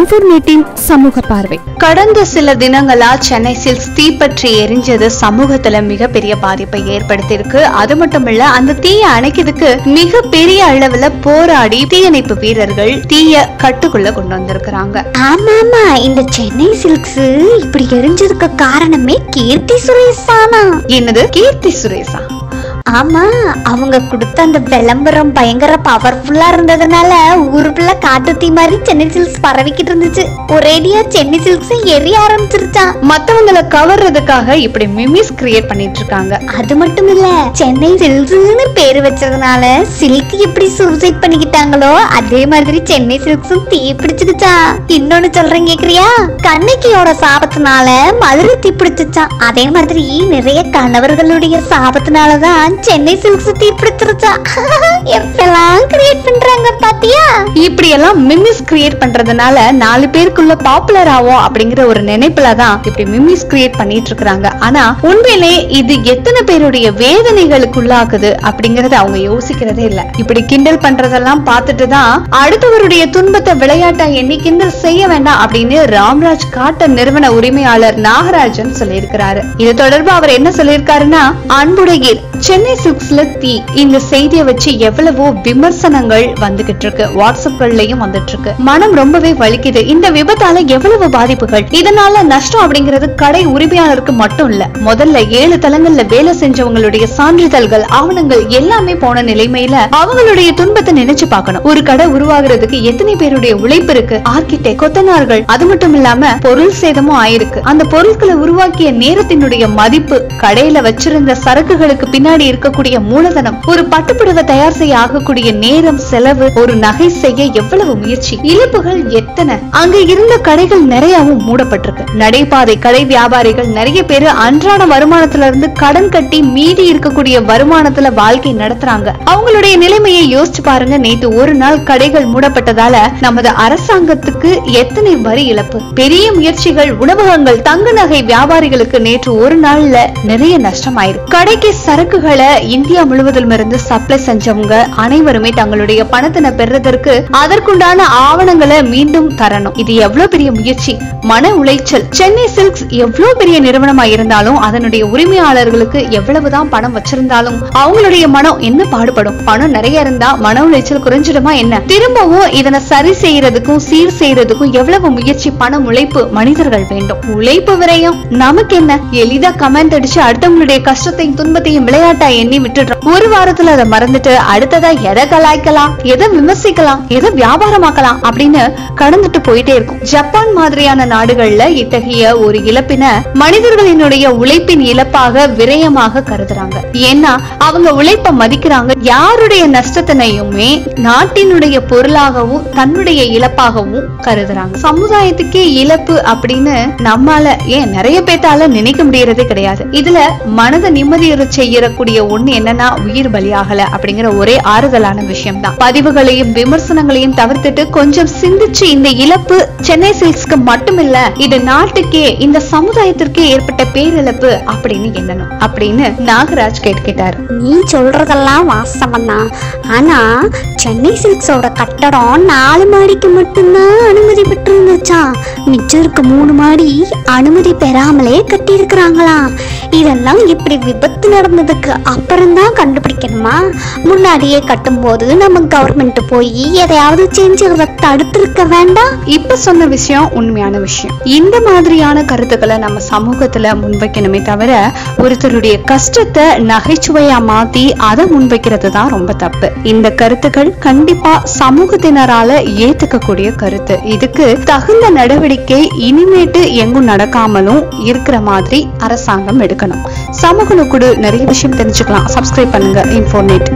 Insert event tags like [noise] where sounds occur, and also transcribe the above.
இன்ஃபர்மேட்டின் சமூக பார்வை. கடந்த சில தினங்களா சென்னை சில்க்ஸ் தீப்பற்றி எரிஞ்சது சமூகத்துல மிகப்பெரிய பாதிப்பை ஏற்படுத்தியிருக்கு. அது மட்டும் இல்ல அந்த தீயை அணைக்கிறதுக்கு மிக பெரிய அளவுல போராடி தீயணைப்பு வீரர்கள் தீய கட்டுக்குள்ள கொண்டு வந்திருக்கிறாங்க. ஆமா ஆமா இந்த சென்னை சில்க்ஸ் இப்படி எரிஞ்சதுக்கு காரணமே கீர்த்தி சுரேஷ் தானா? என்னது? கீர்த்தி சுரேஷா? ஆமா அவங்க கொடுத்த அந்த விளம்பரம் பயங்கர பவர்ஃபுல்லா இருந்ததுனால ஊருக்குள்ள காட்டு தீ மாதிரி சென்னை சில்க்ஸ் பரவிக்கிட்டு இருந்துச்சு. ஒரேடியா சென்னை சில்க்ஸ் எரிய ஆரம்பிச்சிருச்சான் மத்தவங்களை கவர்றதுக்காக இப்படி மிமிஸ் கிரியேட் பண்ணிட்டு இருக்காங்க. அது மட்டும் இல்ல சென்னை சில்க்ஸ்னு பேரு வச்சதுனால சில்க் எப்படி சூசைட் பண்ணிக்கிட்டாங்களோ அதே மாதிரி சென்னை சில்க்ஸும் தீ பிடிச்சுக்கிச்சா இன்னொன்னு சொல்றேன் கேக்குறியா? கண்ணகியோட சாபத்தினால மதுரை தீ பிடிச்சுச்சான் அதே மாதிரி நிறைய கணவர்களுடைய சாபத்தினாலதான் சென்னை சில்க்ஸ் தீப்பிடிச்சிருச்சா [laughs] எப்பெல்லாம் கிரியேட் பண்றாங்க பாத்தியா? இப்படி எல்லாம் மிமிஸ் கிரியேட் பண்றதுனால நாலு பேருக்குள்ள பாப்புலர் ஆகும் அப்படிங்கிற ஒரு நினைப்புல தான் இப்படி மிமிஸ் கிரியேட் பண்ணிட்டு இருக்காங்க ஆனா உண்மையிலே இது எத்தனை பேருடைய வேதனைகளுக்குள்ளாக்குது அப்படிங்கறத அவங்க யோசிக்கிறதே இல்ல. இப்படி கிண்டல் பண்றதெல்லாம் பார்த்துட்டு தான் அடுத்தவருடைய துன்பத்தை விளையாட்டா எண்ணி கிண்டல் செய்ய வேண்டாம் அப்படின்னு ராம்ராஜ் காட்டன் நிறுவன உரிமையாளர் நாகராஜன் சொல்லியிருக்கிறாரு. இது தொடர்பு அவர் என்ன சொல்லியிருக்காருன்னா அன்புடையில் சென்னை சிக்ஸ்ல தீ இந்த செய்தியை வச்சு எவ்வளவோ விமர்சனங்கள் வந்துகிட்டு இருக்கு வாட்ஸ்அப்கள்லயும் வந்துட்டு இருக்கு மனம் ரொம்பவே வலிக்குது. இந்த விபத்தால எவ்வளவு பாதிப்புகள்? இதனால நஷ்டம் அப்படிங்கிறது கடை உரிமையாளருக்கு மட்டும் இல்ல. முதல்ல ஏழு தளங்கள்ல வேலை செஞ்சவங்களுடைய சான்றிதழ்கள் ஆவணங்கள் எல்லாமே போன நிலைமையில அவங்களுடைய துன்பத்தை நினைச்சு பார்க்கணும். ஒரு கடை உருவாகுறதுக்கு எத்தனை பேருடைய உழைப்பு இருக்கு? ஆர்கிடெக்ட் கொத்தனார்கள் அது மட்டும் இல்லாம பொருள் சேதமும் ஆயிருக்கு. அந்த பொருட்களை உருவாக்கிய நேரத்தினுடைய மதிப்பு கடையில வச்சிருந்த சரக்குகளுக்கு பின்னாடி இருக்கக்கூடிய மூலதனம் ஒரு பட்டுப்புடவை தயார் செய்ய ஆகக்கூடிய நேரம் செலவு ஒரு நகை செய்ய எவ்வளவு முயற்சி? இழப்புகள் எத்தனை? அங்க இருந்த கடைகள் நிறையவும் மூடப்பட்டிருக்கு. நடைபாதை கடை வியாபாரிகள் நிறைய பேரு அன்றாட வருமானத்துல இருந்து கடன் கட்டி மீதி இருக்கக்கூடிய வருமானத்துல வாழ்க்கை நடத்துறாங்க. அவங்களுடைய நிலைமையை யோசிச்சு பாருங்க. நேத்து ஒரு நாள் கடைகள் மூடப்பட்டதால நமது அரசாங்கத்துக்கு எத்தனை வரி இழப்பு? பெரிய முயற்சிகள் உணவகங்கள் தங்க நகை வியாபாரிகளுக்கு நேற்று ஒரு நாள்ல நிறைய நஷ்டமாயிருக்கு. கடைக்கு சரக்குகளை இந்தியா முழுவதிலும் இருந்து சப்ளை செஞ்சவங்க அனைவருமே தங்களுடைய பணத்தினை பெறுறதற்கு அதற்குண்டான ஆவணங்களை மீண்டும் தரணும். இது எவ்வளவு பெரிய முயற்சி? மன உளைச்சல். சென்னை சில்க்ஸ் எவ்வளவு பெரிய நிறுவனமா இருந்தாலும் அதனுடைய உரிமையாளர்களுக்கு எவ்வளவுதான் பணம் வச்சிருந்தாலும் அவங்களுடைய மனம் என்ன பாடுபடும்? பணம் நிறைய இருந்தா மன உளைச்சல் குறைஞ்சிடுமா என்ன? திரும்பவும் இதனை சரி செய்யறதுக்கும் சீர் செய்யறதுக்கும் எவ்வளவு முயற்சி பணம் உழைப்பு மனிதர்கள் வேண்டும். உழைப்பு விரையும். நமக்கு என்ன? எளிதா கமெண்ட் அடிச்சு அடுத்தவங்களுடைய கஷ்டத்தையும் துன்பத்தையும் விளையாட்டா எண்ணி விட்டுடுறோம். ஒரு வாரத்துல அதை மறந்துட்டு அடுத்ததா எதை கலாய்க்கலாம்? எதை விமர்சிக்கலாம்? எதை வியாபாரமாக்கலாம் அப்படின்னு கடந்துட்டு போயிட்டே இருக்கும். ஜப்பான் மாதிரியான நாடுகள்ல இத்தகைய ஒரு இழப்பின மனிதர்களினுடைய உழைப்பின் இழப்பாக விரயமாக கருதுறாங்க. ஏன்னா அவங்க உழைப்ப மதிக்கிறாங்க. யாருடைய நஷ்டத்தினையுமே நாட்டினுடைய பொருளாகவும் தன்னுடைய இழப்பாகவும் கருதுறாங்க. சமுதாயத்துக்கே இழப்பு அப்படின்னு நம்மால ஏன் நிறைய பேத்தால நினைக்க முடியறதே கிடையாது. இதுல மனதை நிம்மதியுற செய்யக்கூடிய ஒண்ணு என்னன்னா உயிர் பலியாகல அப்படிங்கிற ஒரே ஆறுதலான விஷயம் தான் பதிவுகளையும் விமர்சனம் விமர்சனங்களையும் தவிர்த்துட்டு கொஞ்சம் சிந்திச்சு இந்த இழப்பு சென்னை சில்க்ஸ்க்கு மட்டுமில்ல இது நாட்டுக்கே இந்த சமுதாயத்திற்கே ஏற்பட்ட பேரிழப்பு அப்படின்னு எண்ணணும் அப்படின்னு நாகராஜ் கேட்டுக்கிட்டாரு. நீ சொல்றதெல்லாம் வாஸ்தவம் தான். ஆனா சென்னை சில்க்ஸோட கட்டடம் நாலு மாடிக்கு மட்டும்தான் அனுமதி பெற்று இருந்துச்சாம் மிச்சம் இருக்க மூணு மாடி அனுமதி பெறாமலே கட்டி இதெல்லாம் இப்படி விபத்து நடந்ததுக்கு அப்புறம்தான் கண்டுபிடிக்கணுமா? முன்னாடியே கட்டும்போது நம்ம கவர்மெண்ட் போய் எதையாவது செஞ்சு தடுத்திருக்க வேண்டாம்? இப்ப சொன்ன விஷயம் உண்மையான விஷயம். இந்த மாதிரியான கருத்துக்களை நம்ம சமூகத்துல முன்வைக்கணுமே தவிர ஒருத்தருடைய கஷ்டத்தை நகைச்சுவையா மாத்தி அதை முன்வைக்கிறது தான் ரொம்ப தப்பு. இந்த கருத்துக்கள் கண்டிப்பா சமூகத்தினரால ஏத்துக்கக்கூடிய கருத்து. இதுக்கு தகுந்த நடவடிக்கை இனிமேட்டு எங்கும் நடக்காமலும் இருக்கிற மாதிரி அரசாங்கம் எடுக்கணும். சமூக நுக்குடு நிறைய விஷயம் தெரிஞ்சுக்கலாம். சப்ஸ்கிரைப் பண்ணுங்க. இன்ஃபோர்னேட்